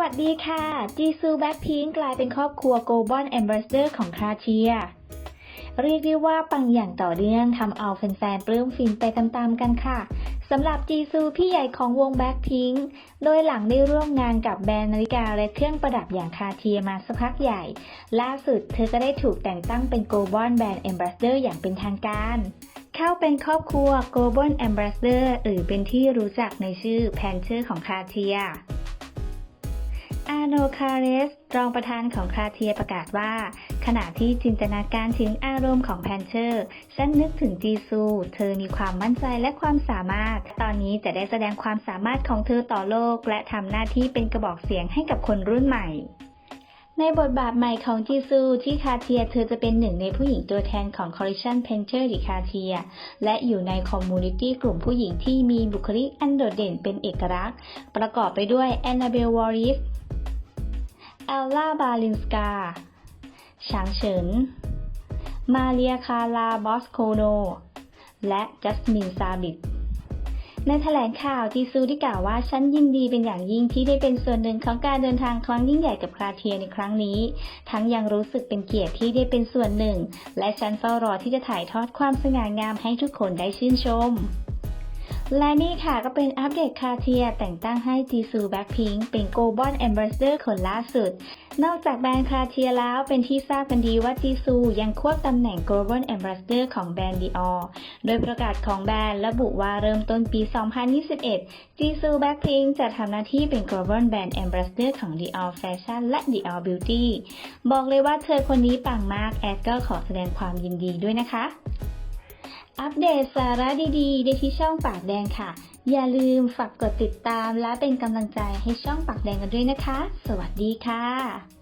วัสดีค่ะ จีซูแบ็คพิงกลายเป็นครอบครัวโกลบอลแอมบ s สเดอร์ของคาเทีย เรียกได้ว่าปังอย่างต่อเนื่องทำเอาแฟนๆปลื้มฟินไปตามๆกันค่ะสำหรับจีซูพี่ใหญ่ของวงแบ็คพิงโดยหลังได้ร่วมงานกับแบรนด์นาฬิกาและเครื่องประดับอย่างคาเทียมาสักพักใหญ่ ล่าสุดเธอก็ได้ถูกแต่งตั้งเป็นโกลบอลแบรนด์แอมบ s สเดอร์อย่างเป็นทางการเข้าเป็นครอบครัว Global Ambassador หรือเป็นที่รู้จักในชื่อแพนเชอร์ของคาเทีย อาโนคาเรส รองประธานของคาเทียประกาศว่า ขณะที่จินตนาการถึงอารมณ์ของแพนเชอร์ฉันนึกถึงจีซู เธอมีความมั่นใจและความสามารถ ตอนนี้จะได้แสดงความสามารถของเธอต่อโลก และทำหน้าที่เป็นกระบอกเสียงให้กับคนรุ่นใหม่ในบทบาทใหม่ของจีซูที่คาเทียเธอจะเป็นหนึ่งในผู้หญิงตัวแทนของ Collection Painter ดิคาเทีย และอยู่ในคอมมูนิตี้กลุ่มผู้หญิงที่มีบุคลิกอันโดดเด่นเป็นเอกลักษณ์ ประกอบไปด้วยแอนนาเบลวอริส อลล่าบาลินสกาฉางเฉิน มาเรียคาลาบอสโคโน และจัสมินซาบิทในแถลงข่าวจีซูได้กล่าวว่าฉันยินดีเป็นอย่างยิ่งที่ได้เป็นส่วนหนึ่งของการเดินทางครั้งยิ่งใหญ่กับคาเทียในครั้งนี้ ทั้งยังรู้สึกเป็นเกียรติที่ได้เป็นส่วนหนึ่ง และฉันเฝ้ารอที่จะถ่ายทอดความสง่างามให้ทุกคนได้ชื่นชม และนี่ค่ะก็เป็นอัปเดตคาเทียแต่งตั้งให้จีซูแบ็คพิงเป็นโกลบอลแอมบ s สเดอร์คนล่าสุด นอกจากแบรนด์คาเทียแล้วเป็นที่ทราบกันดีว่าจีซูยังควบตำแหน่ง Global Ambassador ของแบรนด์ Dior โดยประกาศของแบรนด์ระบุว่าเริ่มต้นปี 2021 จีซูแบ็คพิงจะทำหน้าที่เป็น Global Brand Ambassador ของ Dior Fashion และ Dior Beauty บอกเลยว่าเธอคนนี้ปังมากแอดก็ขอแสดงความยินดีด้วยนะคะ อัปเดตสาระดีๆ ได้ที่ช่องปากแดงค่ะ อย่าลืมฝากกดติดตามและเป็นกำลังใจให้ช่องปากแดงกันด้วยนะคะ สวัสดีค่ะ